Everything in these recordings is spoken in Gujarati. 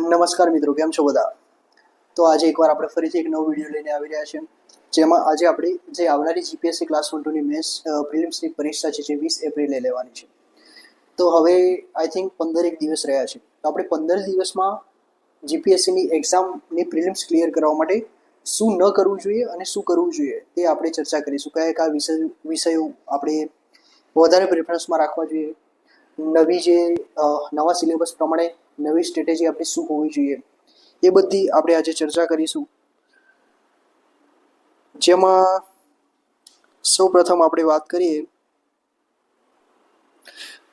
નમસ્કાર મિત્રો, કેમ છો બધા? તો આજે એકવાર આપણે ફરીથી એક નવો વીડિયો લઈને આવી રહ્યા છીએ, જેમાં આજે આપણે જે આવનારી જીપીએસસી ક્લાસ વન ટુની મેથ્સ પ્રિલિમ્સની પરીક્ષા છે જે વીસ એપ્રિલે લેવાની છે. તો હવે આઈ થિંક પંદર એક દિવસ રહ્યા છે. તો આપણે પંદર દિવસમાં જીપીએસસીની એક્ઝામની પ્રિલિમ્સ ક્લિયર કરવા માટે શું ન કરવું જોઈએ અને શું કરવું જોઈએ તે આપણે ચર્ચા કરીશું. કયા કયા વિષય, વિષયો આપણે વધારે પ્રેફરન્સમાં રાખવા જોઈએ? નવી જે નવા સિલેબસ પ્રમાણે નવી સ્ટ્રેટેજી આપણી શું હોવી જોઈએ, એ બધી આપણે આજે ચર્ચા કરીશું. જેમાં સૌ પ્રથમ આપણે વાત કરીએ,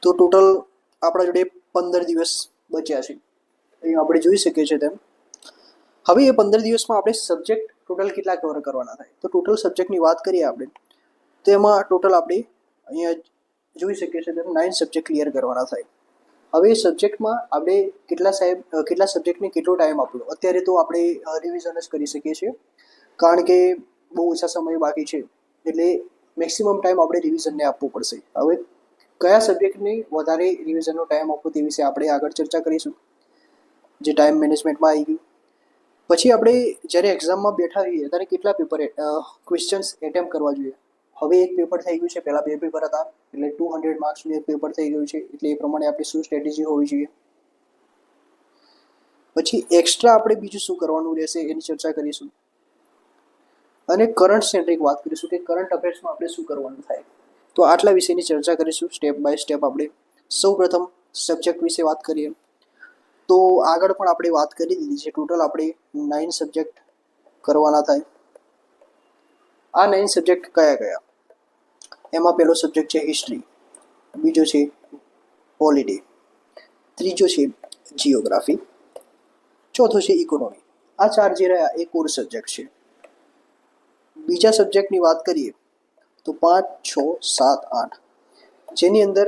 તો ટોટલ આપણા જોડે પંદર દિવસ બચ્યા છે. અહીં આપણે જોઈ શકીએ છીએ તેમ. હવે એ પંદર દિવસમાં આપણે સબ્જેક્ટ ટોટલ કેટલા કવર કરવાના થાય? તો ટોટલ સબ્જેક્ટની વાત કરીએ આપણે, તો એમાં ટોટલ આપણે અહીંયા જોઈ શકીએ છીએ તેમ નાઇન સબ્જેક્ટ ક્લિયર કરવાના થાય. હવે સબ્જેક્ટમાં આપણે કેટલા સાહેબ કેટલા સબ્જેક્ટને કેટલો ટાઈમ આપવો? અત્યારે તો આપણે રિવિઝન જ કરી શકીએ છીએ. કારણ કે બહુ ઓછા સમય બાકી છે. એટલે મેક્સિમમ ટાઈમ આપણે રિવિઝનને આપવો પડશે. હવે કયા સબ્જેક્ટને વધારે રિવિઝનનો ટાઈમ આપવો તે વિશે આપણે આગળ ચર્ચા કરીશું. જે ટાઈમ મેનેજમેન્ટમાં આવી ગયું. પછી આપણે જ્યારે એક્ઝામમાં બેઠા હોઈએ ત્યારે કેટલા પેપર ક્વેશ્ચન્સ એટેમ્પ કરવા જોઈએ? હવે એક પેપર થઈ ગયું છે. પહેલાં બે પેપર હતા. એટલે ટુ હંડ્રેડ માર્ક્સનું એક પેપર થઈ ગયું છે. એટલે એ પ્રમાણે આપણી શું સ્ટ્રેટેજી હોવી જોઈએ? પછી એક્સ્ટ્રા આપણે બીજું શું કરવાનું રહેશે એની ચર્ચા કરીશું. અને કરંટ સેન્ટ્રિક વાત કરીશું કે કરંટ અફેર્સમાં આપણે શું કરવાનું થાય. તો આટલા વિષયની ચર્ચા કરીશું સ્ટેપ બાય સ્ટેપ આપણે. સૌ પ્રથમ સબ્જેક્ટ વિશે વાત કરીએ. તો આગળ પણ આપણે વાત કરી દીધી છે. ટોટલ આપણે નાઇન સબ્જેક્ટ કરવાના થાય. આ નાઇન સબ્જેક્ટ કયા કયા? એમાં પહેલો સબ્જેક્ટ છે હિસ્ટ્રી બીજો છે હોલિડે ત્રીજો છે જિયોગ્રાફી ચોથો છે ઇકોનોમી આ ચાર જે રહ્યા એ કોર સબ્જેક્ટ છે. બીજા સબ્જેક્ટની વાત કરીએ તો પાંચ, છ, સાત, આઠ, જેની અંદર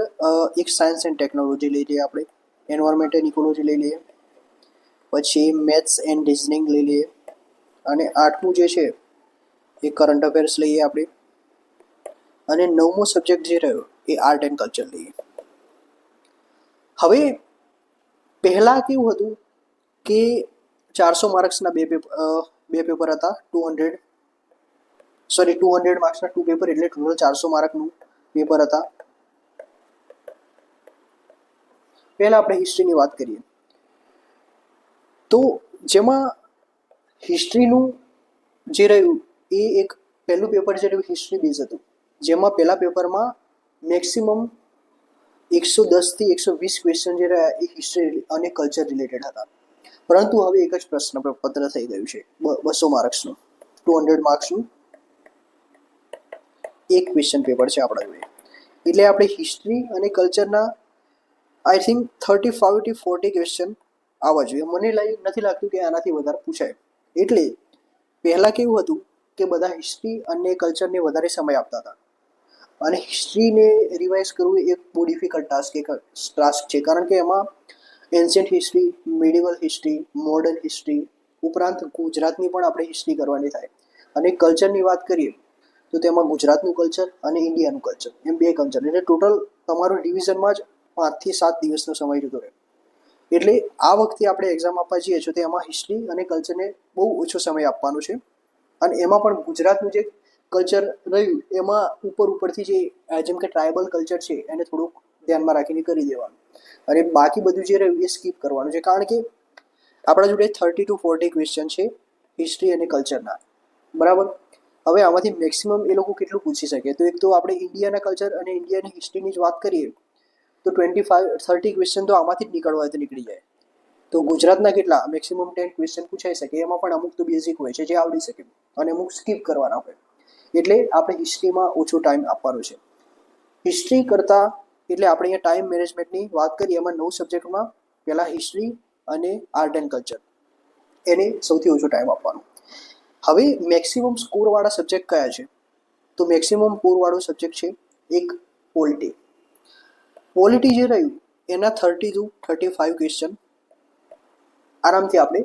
એક સાયન્સ એન્ડ ટેકનોલોજી લઈ લઈએ આપણે એન્વાયરમેન્ટ એન્ડ ઇકોલોજી લઈ લઈએ, પછી મેથ્સ એન્ડ રિઝનિંગ લઈ લઈએ, અને આઠમું જે છે એ કરંટ અફેર્સ લઈએ આપણે. અને નવમો સબ્જેક્ટ જે રહ્યો એ આર્ટ એન્ડ કલ્ચર લઈએ. હવે પહેલાં કેવું હતું કે ચારસો માર્ક્સના બે પેપર બે પેપર હતા two hundred sorry two hundred માર્ક્સના two paper એટલે ટોટલ ચારસો માર્કનું પેપર હતા. પહેલાં આપણે હિસ્ટ્રીની વાત કરીએ. તો જેમાં હિસ્ટ્રીનું જે રહ્યું એ એક પહેલું પેપર જે રહ્યું હિસ્ટ્રી બેઝ હતું. જેમાં પહેલા પેપરમાં મેક્સિમમ એકસો દસથી એકસો વીસ ક્વેશ્ચન જે રહ્યા, એ હિસ્ટ્રી અને કલ્ચર રિલેટેડ હતા. પરંતુ હવે એક જ પ્રશ્ન પત્ર થઈ ગયું છે બસો માર્ક્સનું ટુ હંડ્રેડ માર્ક્સનું એક ક્વેશ્ચન પેપર છે આપણા જોડે. એટલે આપણે હિસ્ટ્રી અને કલ્ચરના I think thirty five to forty question આવવા જોઈએ. મને નથી લાગતું કે આનાથી વધારે પૂછાય. એટલે પહેલાં કેવું હતું કે બધા હિસ્ટ્રી અને કલ્ચરને વધારે સમય આપતા હતા. અને હિસ્ટ્રીને રિવાઇઝ કરવું એક બહુ ડિફિકલ્ટ ટાસ્ક ટાસ્ક છે. કારણ કે એમાં ancient history medieval history modern history ઉપરાંત ગુજરાતની પણ આપણે હિસ્ટ્રી કરવાની થાય. અને કલ્ચરની વાત કરીએ, તો તેમાં ગુજરાતનું કલ્ચર અને ઇન્ડિયાનું કલ્ચર એમ બે કલ્ચર એટલે ટોટલ તમારું ડિવિઝનમાં જ પાંચથી સાત દિવસનો સમય જતો રહે. એટલે આ વખતે આપણે એક્ઝામ આપવા જઈએ છીએ તો એમાં હિસ્ટ્રી અને કલ્ચરને બહુ ઓછો સમય આપવાનો છે. અને એમાં પણ ગુજરાતનું જે કલ્ચર રહ્યું, એમાં ઉપર ઉપરથી જે જેમ કે ટ્રાઇબલ કલ્ચર છે, એને થોડુંક ધ્યાનમાં રાખીને કરી દેવાનું. અને બાકી બધું જે રહ્યું, એ સ્કીપ કરવાનું છે. કારણ કે આપણા જોડે થર્ટી ટુ ફોર્ટી ક્વેશ્ચન છે હિસ્ટ્રી અને કલ્ચરના બરાબર? હવે આમાંથી મેક્સિમમ એ લોકો કેટલું પૂછી શકે? તો એક તો આપણે ઇન્ડિયાના કલ્ચર અને ઇન્ડિયાની હિસ્ટ્રીની જ વાત કરીએ, તો ટ્વેન્ટી ફાઇવ થર્ટી ક્વેશ્ચન તો આમાંથી જ નીકળવા નીકળી જાય. તો ગુજરાતના કેટલા? મેક્સિમમ ટેન ક્વેશ્ચન પૂછાઈ શકે, એમાં પણ અમુક તો બેઝિક હોય છે, જે આવડી શકે. અને અમુક સ્કીપ કરવાના હોય. એટલે આપણે હિસ્ટ્રીમાં ઓછો ટાઈમ આપવાનો છે. હિસ્ટ્રી કરતાં એટલે આપણે અહીંયા ટાઈમ મેનેજમેન્ટની વાત કરીએ, એમાં નવ સબ્જેક્ટમાં પહેલાં હિસ્ટ્રી અને આર્ટ એન્ડ કલ્ચર એને સૌથી ઓછો ટાઈમ આપવાનો. હવે મેક્સિમમ સ્કોરવાળા સબ્જેક્ટ કયા છે? તો મેક્સિમમ સ્કોરવાળો સબ્જેક્ટ છે એક પોલિટી. પોલિટી જે રહ્યું, એના thirty to thirty five question આરામથી આપણે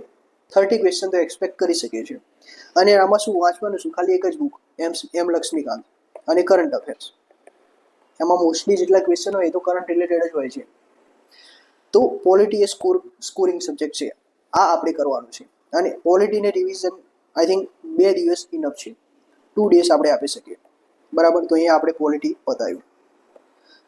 થર્ટી ક્વેશ્ચન તો એક્સપેક્ટ કરી શકીએ છીએ. અને આમાં શું વાંચવાનું શું ખાલી એક જ બુક એમ એમ લક્ષ્મીકાંત અને કરંટ અફેર્સ એમાં મોસ્ટલી જેટલા ક્વેશ્ચન હોય એ તો કરંટ રિલેટેડ જ હોય છે. તો પોલિટી એ સ્કોર સ્કોરિંગ સબ્જેક્ટ છે. આ આપણે કરવાનું છે. અને પોલિટીને રિવિઝન આઈ થિંક બે દિવસ ઇનફ છે. ટુ ડેઝ આપણે આપી શકીએ. બરાબર? તો અહીંયા આપણે પોલિટી બતાવ્યું.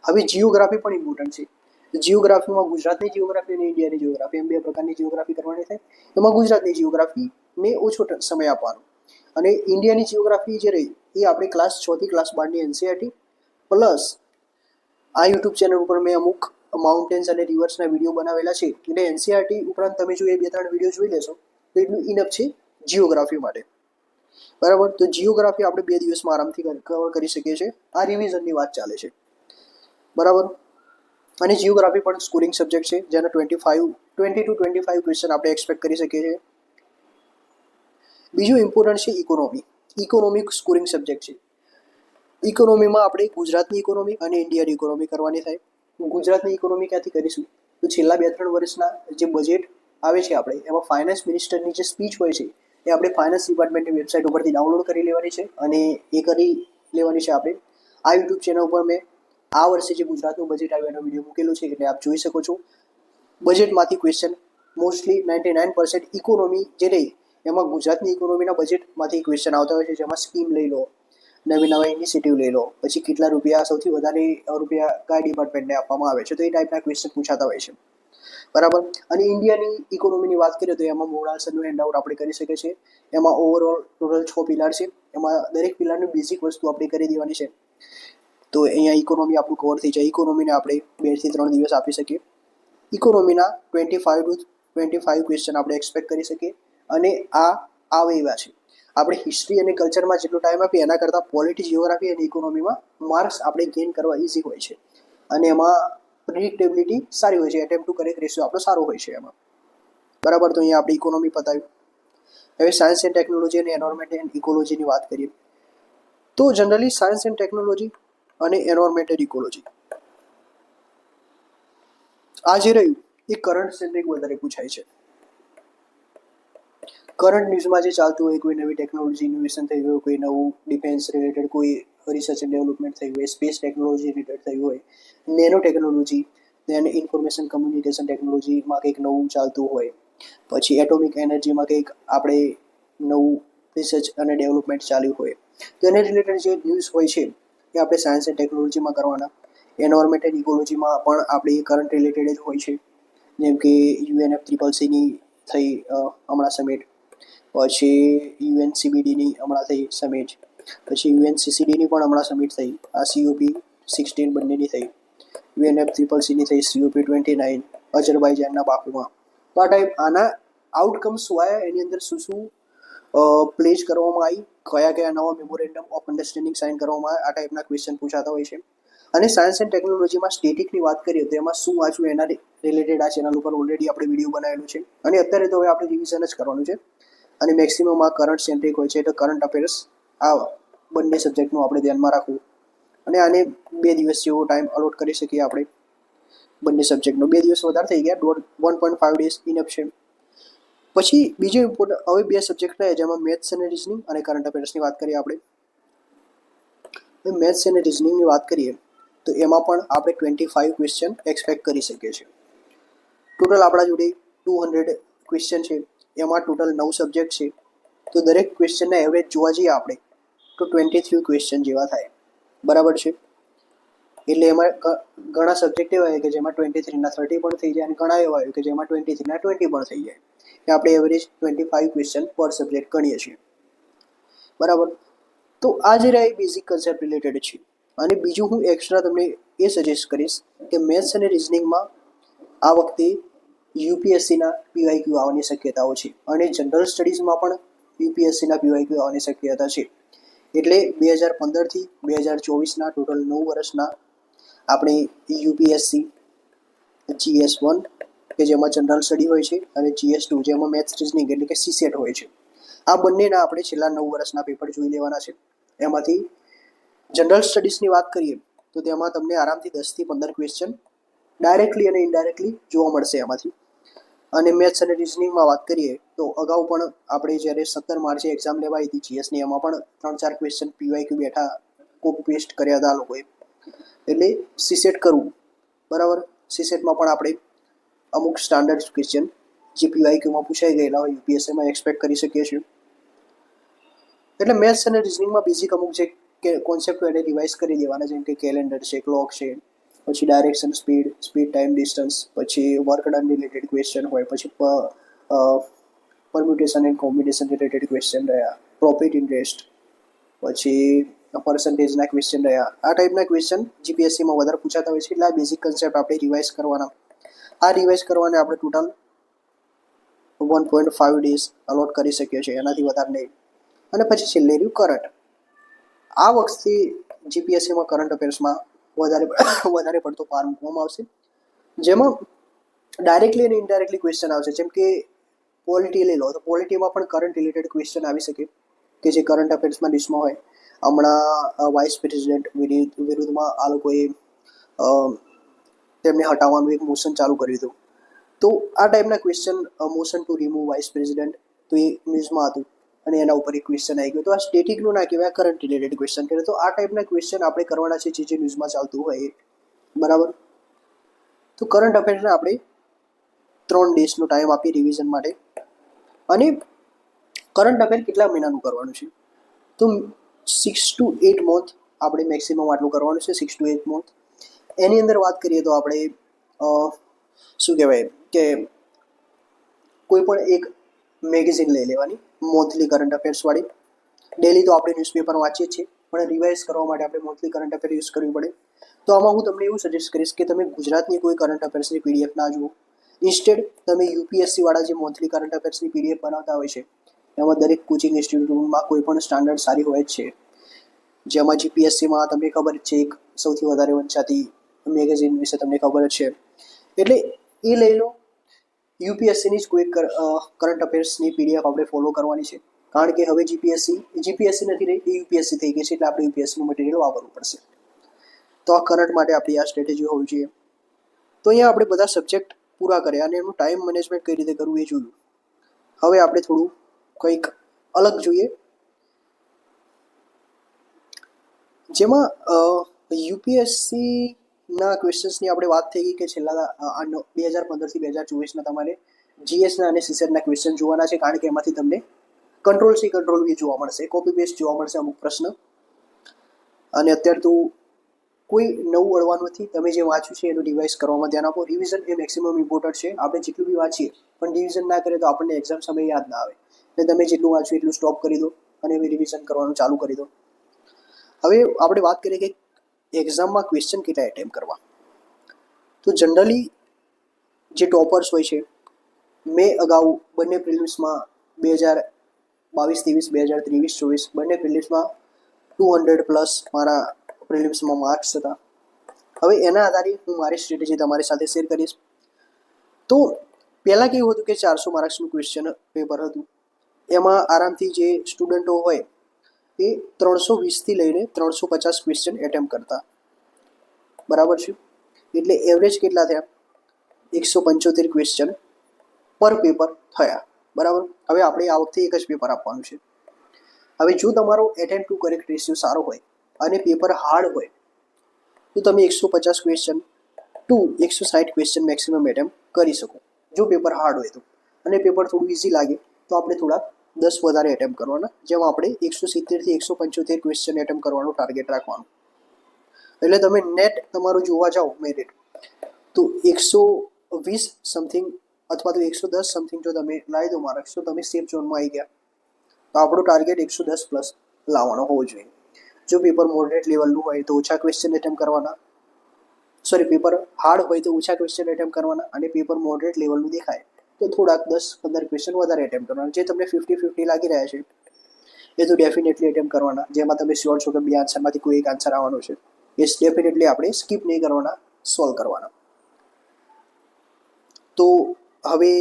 હવે જીઓગ્રાફી પણ ઇમ્પોર્ટન્ટ છે. જીઓગ્રાફીમાં ગુજરાતની જીઓગ્રાફી અને ઇન્ડિયાની જીઓગ્રાફી એમ બે પ્રકારની જીઓગ્રાફી કરવાની થાય. એમાં ગુજરાતની જીઓગ્રાફીને ઓછો સમય આપવાનો. અને ઇન્ડિયાની જીઓગ્રાફી જે રહી, એ આપણી ક્લાસ છ થી ક્લાસ બારની એનસીઆરટી પ્લસ આ યુટ્યુબ ચેનલ ઉપર મેં અમુક માઉન્ટેન્સ અને રિવર્સના વીડિયો બનાવેલા છે. એટલે એનસીઆરટી ઉપરાંત તમે જો એ બે ત્રણ વીડિયો જોઈ લેશો, તો એટલું ઇનફ છે જીઓગ્રાફી માટે. બરાબર? તો જીઓગ્રાફી આપણે બે દિવસમાં આરામથી કવર કરી શકીએ છીએ. આ રિવિઝનની વાત ચાલે છે. બરાબર? અને જીઓગ્રાફી પણ સ્કોરિંગ સબ્જેક્ટ છે, જેના twenty five twenty to twenty five question આપણે એક્સપેક્ટ કરી શકીએ છીએ. બીજું ઇમ્પોર્ટન્ટ છે ઇકોનોમી ઇકોનોમિક સ્કોરિંગ સબ્જેક્ટ છે. ઇકોનોમીમાં આપણે ગુજરાતની ઇકોનોમી અને ઇન્ડિયાની ઇકોનોમી કરવાની થાય. ગુજરાતની ઇકોનોમી ક્યાંથી કરીશું? તો છેલ્લા બે ત્રણ વર્ષના જે બજેટ આવે છે આપણે, એમાં ફાઇનાન્સ મિનિસ્ટરની જે સ્પીચ હોય છે, એ આપણે ફાઇનાન્સ ડિપાર્ટમેન્ટની વેબસાઇટ ઉપરથી ડાઉનલોડ કરી લેવાની છે અને એ કરી લેવાની છે આપણે. આ યુટ્યુબ ચેનલ ઉપર મેં આ વર્ષે જે ગુજરાતનું બજેટ આવ્યું એનો વીડિયો મૂકેલો છે એટલે આપ જોઈ શકો છો. બજેટમાંથી question mostly ninety nine percent economy જે રહી, એમાં ગુજરાતની ઇકોનોમીના બજેટમાંથી ક્વેશ્ચન આવતા હોય છે, જેમાં સ્કીમ લઈ લો, નવી નવા ઇનિશિયેટિવ લઈ લો, પછી કેટલા રૂપિયા સૌથી વધારે રૂપિયા કયા ડિપાર્ટમેન્ટને આપવામાં આવે છે, તો એ ટાઈપના ક્વેશ્ચન પૂછાતા હોય છે. બરાબર? અને ઇન્ડિયાની ઇકોનોમીની વાત કરીએ તો એમાં મૂળાસરનું હેન્ડ આઉટ આપણે કરી શકીએ છીએ. એમાં ઓવરઓલ ટોટલ છ પિલાર છે. એમાં દરેક પિલારની બેઝિક વસ્તુ આપણે કરી દેવાની છે. તો અહીંયા ઇકોનોમી આપણું કવર થઈ જાય. ઇકોનોમીને આપણે બેથી ત્રણ દિવસ આપી શકીએ. ઇકોનોમીના twenty five to twenty five question આપણે એક્સપેક્ટ કરી શકીએ. અને આ આવે એવા છે. આપણે હિસ્ટ્રી અને કલ્ચરમાં જેટલો ટાઈમ આપીએ, એના કરતાં પોલિટી જીઓગ્રાફી અને ઇકોનોમીમાં માર્ક્સ આપણે ગેઇન કરવા ઇઝી હોય છે. અને એમાં પ્રિડિક્ટેબિલિટી સારી હોય છે. એટેમ્પ ટુ કરેક્ટ રેશિયો આપણો સારો હોય છે એમાં. બરાબર? તો અહીંયા આપણે ઇકોનોમી પતાવ્યું. હવે સાયન્સ એન્ડ ટેકનોલોજી અને એન્વાયરમેન્ટ એન્ડ ઇકોલોજીની વાત કરીએ. તો જનરલી સાયન્સ એન્ડ ટેકનોલોજી અને એન્વાયરમેન્ટ એન્ડ ઇકોલોજી આ જે રહ્યું, એ કરંટ સેન્ટ્રિક વધારે પૂછાય છે. કરંટ ન્યૂઝમાં જે ચાલતું હોય, કોઈ નવી ટેકનોલોજી ઇનોવેશન થઈ ગયું, કોઈ નવું ડિફેન્સ રિલેટેડ કોઈ રિસર્ચ એન્ડ ડેવલપમેન્ટ થયું હોય સ્પેસ ટેકનોલોજી રિલેટેડ થયું હોય nano technology then information communication ટેકનોલોજીમાં કંઈક નવું ચાલતું હોય, પછી એટોમિક એનર્જીમાં કંઈક આપણે નવું રિસર્ચ અને ડેવલપમેન્ટ ચાલ્યું હોય. તો એને રિલેટેડ જે ન્યૂઝ હોય છે એ આપણે સાયન્સ એન્ડ ટેકનોલોજીમાં કરવાના. એન્વાયરમેન્ટ એન્ડ ઇકોલોજીમાં પણ આપણે કરંટ રિલેટેડ જ હોય છે. જેમ કે યુએનએફ ત્રિપલ સીની થઈ હમણાં સમિટ. પછી યુએનસીબીડીની હમણાં થઈ સમિટ. પછી યુએનસીસીડીની પણ હમણાં સમિટ થઈ. આ સીઓપી સિક્સટીન બંનેની થઈ. યુએનએફ ત્રિપલ સીની થઈ સીઓપી ટ્વેન્ટી નાઇન અજરબાઈજાનના બાકુમાં તો આ ટાઈપ આના આઉટકમ્સ શું આવ્યા? એની અંદર શું શું પ્લેજ કરવામાં આવી. કયા કયા નવા મેમોરેન્ડમ ઓફ અન્ડરસ્ટેન્ડિંગ સાઇન કરવામાં આવ્યા આ ટાઈપના ક્વેશ્ચન પૂછાતા હોય છે. અને સાયન્સ એન્ડ ટેકનોલોજીમાં સ્ટેટિકની વાત કરીએ તો એમાં શું વાંચવું એના રિલેટેડ આ ચેનલ ઉપર ઓલરેડી આપણે વીડિયો બનાવેલું છે. અને અત્યારે તો હવે આપણે રિવિઝન જ કરવાનું છે. અને મેક્સિમમ આ કરંટ સેન્ટ્રિક હોય છે, એટલે કરંટ અફેર્સ આ બંને સબ્જેક્ટનું આપણે ધ્યાનમાં રાખવું. અને આને બે દિવસ જેવો ટાઈમ અલોટ કરી શકીએ આપણે. બંને સબ્જેક્ટનો બે દિવસ વધારે થઈ ગયા. દોઢ one point five days enough છે. પછી બીજો ઇમ્પોર્ટન્ટ હવે બે સબ્જેક્ટ રહ્યા જેમાં મેથ્સ અને રિઝનિંગ અને કરંટ અફેર્સની વાત કરીએ આપણે. મેથ્સ અને રિઝનિંગની વાત કરીએ, તો એમાં પણ આપણે ટ્વેન્ટી ફાઇવ ક્વેશ્ચન એક્સપેક્ટ કરી શકીએ છીએ. ટોટલ આપણા જોડે ટુ હંડ્રેડ ક્વેશ્ચન છે, એમાં ટોટલ નવ સબ્જેક્ટ છે. તો દરેક ક્વેશ્ચનના એવરેજ જોવા જઈએ આપણે, તો ટ્વેન્ટી થ્રી ક્વેશ્ચન જેવા થાય. બરાબર છે? એટલે એમાં ઘણા સબ્જેક્ટ એવા હોય કે જેમાં ટ્વેન્ટી થ્રીના થર્ટી પણ થઈ જાય અને ઘણા એવા હોય કે જેમાં ટ્વેન્ટી થ્રીના ટ્વેન્ટી પણ થઈ જાય. કે આપણે average twenty five question per subject ગણીએ છીએ. બરાબર? તો આ જે રહ્યા એ બેઝિક કન્સેપ્ટ રિલેટેડ છે. અને બીજું હું એક્સ્ટ્રા તમને એ સજેસ્ટ કરીશ કે મેથ્સ અને રિઝનિંગમાં આ વખતે યુપીએસસીના પીવાયક્યુ આવવાની શક્યતાઓ છે. અને જનરલ સ્ટડીઝમાં પણ યુપીએસસીના પીવાયક્યુ આવવાની શક્યતા છે. એટલે બે હજાર પંદરથી બે હજાર ચોવીસના ટોટલ નવ વર્ષના આપણે યુપીએસસી, જીએસ વન, કે જેમાં જનરલ સ્ટડી હોય છે, અને જીએસ ટુ, જેમાં મેથ્સ રીઝનિંગ એટલે કે સીસેટ હોય છે. આ બંનેના આપણે છેલ્લા નવ વર્ષના પેપર જોઈ લેવાના છે. એમાંથી જનરલ સ્ટડીઝની વાત કરીએ, તો તેમાં તમને આરામથી દસથી પંદર ક્વેશ્ચન ડાયરેક્ટલી અને ઇનડાયરેક્ટલી જોવા મળશે એમાંથી. અને મેથ્સ અને રિઝનિંગમાં વાત કરીએ, તો અગાઉ પણ આપણે જ્યારે સત્તર માર્ચે એક્ઝામ લેવાઈ હતી જીએસની એમાં પણ ત્રણ ચાર ક્વેશ્ચન પીવાયક્યુ બેઠા કોપી પેસ્ટ કર્યા હતા લોકોએ. એટલે સીસેટ કરવું. બરાબર? સીસેટમાં પણ આપણે અમુક સ્ટાન્ડર્ડ ક્વેશ્ચન જે પીવાયક્યુમાં પૂછાઈ ગયેલા હોય યુપીએસસીમાં એક્સપેક્ટ કરી શકીએ છીએ. એટલે મેથ્સ અને રિઝનિંગમાં બેઝિક અમુક જે કોન્સેપ્ટ એને રિવાઇઝ કરી દેવાના, જેમ કે કેલેન્ડર છે ક્લોક છે, પછી direction speed speed time distance પછી વર્ક ડન રિલેટેડ ક્વેશ્ચન હોય, પછી permutation and combination related question રહ્યા પ્રોફિટ ઇન્ટરેસ્ટ પછી પર્સન્ટેજના ક્વેશ્ચન રહ્યા. આ ટાઈપના ક્વેશ્ચન જીપીએસસીમાં વધારે પૂછાતા હોય છે એટલે આ બેઝિક કન્સેપ્ટ આપણે રિવાઇઝ કરવાના. આ રિવાઇઝ કરવાને આપણે total one point five days allot કરી શકીએ છીએ, એનાથી વધારે નહીં. અને પછી છેલ્લે રહ્યું કરંટ આ વખતે જીપીએસસીમાં કરંટ અફેર્સમાં વધારે વધારે પડતો પાર મૂકવામાં આવશે. જેમાં ડાયરેક્ટલી અને ઇનડાયરેક્ટલી ક્વેશ્ચન આવશે. જેમ કે પોલિટી લઈ લો, તો પોલિટીમાં પણ કરંટ રિલેટેડ ક્વેશ્ચન આવી શકે કે જે કરંટ અફેર્સમાં ડિશમાં હોય. હમણાં વાઇસ પ્રેસિડેન્ટ વિરુદ્ધમાં આ લોકોએ તેમને હટાવવાનું એક મોશન ચાલુ કર્યું હતું. તો આ ટાઈપના question motion to remove vice president તો એ ન્યૂઝમાં હતું અને એના ઉપર એક ક્વેશ્ચન આવી ગયો. તો આ સ્ટેટિકનું ના કહેવાય કરંટ રિલેટેડ ક્વેશ્ચન કહેવાય. તો આ ટાઈપના ક્વેશ્ચન આપણે કરવાના છે જે જે ન્યૂઝમાં ચાલતું હોય બરાબર? તો કરંટ અફેર્સને આપણે ત્રણ ડેઝનો ટાઈમ આપીએ રિવિઝન માટે. અને કરંટ અફેર કેટલા મહિનાનું કરવાનું છે? તો સિક્સ ટુ એટ મંથ આપણે મેક્સિમમ આટલું કરવાનું છે સિક્સ ટુ એટ મંથ એની અંદર વાત કરીએ તો આપણે શું કહેવાય કે કોઈ પણ એક મેગેઝિન લઈ લેવાની મંથલી કરંટ અફેર્સવાળી ડેલી તો આપણે ન્યૂઝપેપર વાંચીએ છીએ, પણ રિવાઇઝ કરવા માટે આપણે મંથલી કરંટ અફેર યુઝ કરવી પડે. તો આમાં હું તમને એવું સજેસ્ટ કરીશ કે તમે ગુજરાતની કોઈ કરંટ અફેર્સની પીડીએફ ના જુઓ. ઇન્સ્ટેડ તમે યુપીએસસીવાળા જે મંથલી કરંટ અફેર્સની પીડીએફ બનાવતા હોય છે એમાં દરેક કોચિંગ ઇન્સ્ટિટ્યૂટમાં કોઈ પણ સ્ટાન્ડર્ડ સારી હોય જ છે. જેમાં જીપીએસસીમાં તમને ખબર છે એક સૌથી વધારે વંચાતી મેગેઝિન વિશે તમને ખબર જ છે. એટલે એ લઈ લો. યુપીએસસીની જ કોઈ કરંટ અફેર્સની પીડીએફ આપણે ફોલો કરવાની છે. કારણ કે હવે જીપીએસસી જીપીએસસી નથી રહી, એ યુપીએસસી થઈ ગઈ છે એટલે આપણે યુપીએસસીનું મટીરિયલ વાપરવું પડશે. તો આ કરંટ માટે આપણી આ સ્ટ્રેટેજી હોવી જોઈએ. તો અહીંયા આપણે બધા સબ્જેક્ટ પૂરા કર્યા અને એનું ટાઈમ મેનેજમેન્ટ કઈ રીતે કરવું એ જોયું. હવે આપણે થોડું કંઈક અલગ જોઈએ. જેમાં યુપીએસસીના ક્વેશ્ચન્સની આપણે વાત થઈ ગઈ કે છેલ્લા બે હજાર પંદરથી બે હજાર ચોવીસના તમારે જીએસના અને સીસેટના ક્વેશ્ચન જોવાના છે, કારણ કે એમાંથી તમને કંટ્રોલ સી કંટ્રોલ વી જોવા મળશે. કોપી પેસ્ટ જોવા મળશે અમુક પ્રશ્ન. અને અત્યારે તો કોઈ નવું અડવાનું નથી. તમે જે વાંચ્યું છે, એનું રિવાઇઝ કરવામાં ધ્યાન આપો. રિવિઝન એ મેક્સિમમ ઇમ્પોર્ટન્ટ છે. આપણે જેટલું બી વાંચીએ, પણ રિવિઝન ના કરીએ તો આપણને એક્ઝામ સમયે યાદ ના આવે. એટલે તમે જેટલું વાંચ્યું એટલું સ્ટોપ કરી દો અને એ રિવિઝન કરવાનું ચાલુ કરી દો. હવે આપણે વાત કરીએ કે એક્ઝામમાં ક્વેશ્ચન કેટલા એટેમ્પ કરવા. તો જનરલી જે ટોપર્સ હોય છે, મેં અગાઉ બંને પ્રિલિમ્સમાં બે હજાર બાવીસ, ત્રેવીસ બે હજાર ત્રેવીસ, ચોવીસ, બંને પ્રિલિમ્સમાં ટુ હંડ્રેડ પ્લસ મારા પ્રિલિમ્સમાં માર્ક્સ હતા. હવે એના આધારે હું મારી સ્ટ્રેટેજી તમારી સાથે શેર કરીશ. તો પહેલાં કેવું હતું કે ચારસો માર્ક્સનું ક્વેશ્ચન પેપર હતું. એમાં આરામથી જે સ્ટુડન્ટો હોય, એ ત્રણસો વીસથી લઈને ત્રણસો પચાસ ક્વેશ્ચન એટેમ્પ કરતા. બરાબર છે? એટલે એવરેજ કેટલા થયા? એકસો પંચોતેર ક્વેશ્ચન પર પેપર થયા. બરાબર? હવે આપણે આ વખતે એક જ પેપર આપવાનું છે. હવે જો તમારો એટેમ્પ ટુ કરેક્ટ રેશિયો સારો હોય અને પેપર હાર્ડ હોય, તો તમે એકસો પચાસ ક્વેશ્ચન ટુ એકસો સાઠ ક્વેશ્ચન મેક્સિમમ એટેમ્પ કરી શકો. જો પેપર હાર્ડ હોય તો. અને પેપર થોડું ઇઝી લાગે, તો આપણે થોડા દસ વધારે એટેમ્પ કરવાના, જેમાં આપણે એકસો સિત્તેરથી એકસો પંચોતેર ક્વેશ્ચન એટેમ્પ કરવાનું ટાર્ગેટ રાખવાનું. એટલે તમે નેટ તમારું જોવા જાઓ મેરિટ તો એકસો વીસ સમથિંગ અથવા તો એકસો દસ સમથિંગ જો તમે લાવી દો માર્ક્સ તો તમે સેફ ઝોનમાં આવી ગયા. તો આપણું ટાર્ગેટ એકસો દસ પ્લસ લાવવાનો હોવો જોઈએ. જો પેપર મોડરેટ લેવલનું હોય તો ઓછા ક્વેશ્ચન એટેમ્પ કરવાના. સોરી પેપર હાર્ડ હોય તો ઓછા ક્વેશ્ચન એટેમ્પ કરવાના અને પેપર મોડરેટ લેવલનું દેખાય. તો થોડાક દસ પંદર ક્વેશ્ચન વધારે એટેમ્પ કરવાના. જે તમને ફિફ્ટી ફિફ્ટી લાગી રહ્યા છે, એ તો ડેફિનેટલી એટેમ્પ કરવાના. જેમાં તમે શ્યોર છો કે બે આન્સરમાંથી કોઈ એક આન્સર આવવાનો છે, એ ડેફિનેટલી આપણે સ્કીપ નહીં કરવાના સોલ્વ કરવાના. તો હવે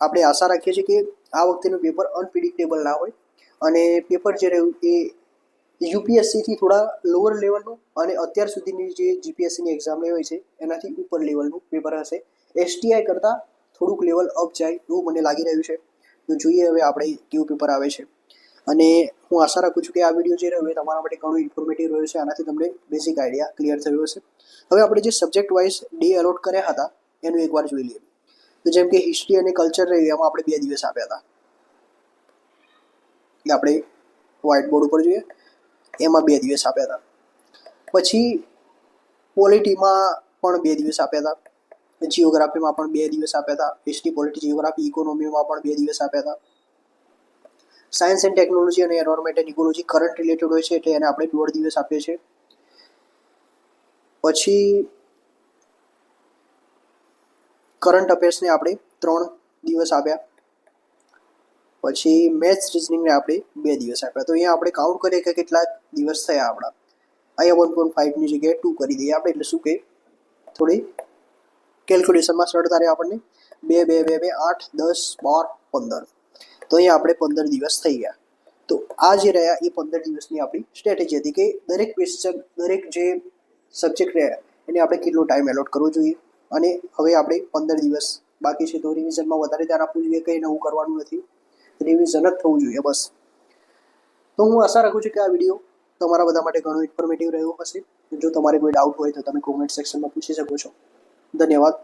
આપણે આશા રાખીએ છીએ કે આ વખતેનું પેપર અનપ્રિડિક્ટેબલ ના હોય અને પેપર જે રહ્યું એ યુપીએસસીથી થોડા લોઅર લેવલનું અને અત્યાર સુધીની જે જીપીએસસીની એક્ઝામ હોય છે, એનાથી ઉપર લેવલનું પેપર હશે. એસટીઆઈ કરતાં થોડુંક લેવલ અપ જાય એવું મને લાગી રહ્યું છે. તો જોઈએ હવે આપણે કેવું પેપર આવે છે. અને હું આશા રાખું છું કે આ વીડિયો જે રહ્યો એ તમારા માટે ઘણું ઇન્ફોર્મેટિવ રહ્યો છે. આનાથી તમને બેઝિક આઈડિયા ક્લિયર થયો હશે. હવે આપણે જે સબ્જેક્ટ વાઇઝ ડે અલોટ કર્યા હતા, એનું એકવાર જોઈ લઈએ. તો જેમ કે હિસ્ટ્રી અને કલ્ચર રહ્યું, એમાં આપણે બે દિવસ આપ્યા હતા. એટલે આપણે વ્હાઇટ બોર્ડ ઉપર જોઈએ, એમાં બે દિવસ આપ્યા હતા. પછી પોલિટીમાં પણ બે દિવસ આપ્યા હતા. જીઓગ્રાફીમાં પણ બે દિવસ આપ્યા હતા. હિસ્ટ્રી પોલિટી જીઓગ્રાફી ઇકોનોમીમાં પણ બે દિવસ આપ્યા હતા. સાયન્સ એન્ડ ટેકનોલોજી અને environment and ecology current related હોય છે, એટલે એને આપણે દોઢ દિવસ આપીએ છીએ. પછી કરંટ અફેર્સને આપણે ત્રણ દિવસ આપ્યા. પછી મેથ્સ રિઝનિંગને આપણે બે દિવસ આપ્યા. તો અહીંયા આપણે કાઉન્ટ કરીએ કે કેટલા દિવસ થયા આપણા. અહીંયા વન પોઈન્ટ ફાઇવની જગ્યાએ ટુ કરી દઈએ આપણે. એટલે શું કે? થોડી કેલ્ક્યુલેશનમાં સરળતા રહે આપણને. બે બે બે બે, આઠ, દસ, બાર, પંદર. તો અહીંયા આપણે પંદર દિવસ થઈ ગયા. તો આ જે રહ્યા એ પંદર દિવસની આપણી સ્ટ્રેટેજી હતી કે દરેક ક્વેશ્ચન દરેક જે સબ્જેક્ટ રહ્યા, એને આપણે કેટલો ટાઈમ એલોટ કરવો જોઈએ. અને હવે આપણે પંદર દિવસ બાકી છે તો રિવિઝનમાં વધારે ધ્યાન આપવું જોઈએ કંઈ નવું કરવાનું નથી. રિવિઝન જ થવું જોઈએ બસ. તો હું આશા રાખું છું કે આ વીડિયો તમારા બધા માટે ઘણો ઇન્ફોર્મેટિવ રહ્યો હશે. જો તમારે કોઈ ડાઉટ હોય તો તમે કોમેન્ટ સેક્શનમાં પૂછી શકો છો. धन्यवाद.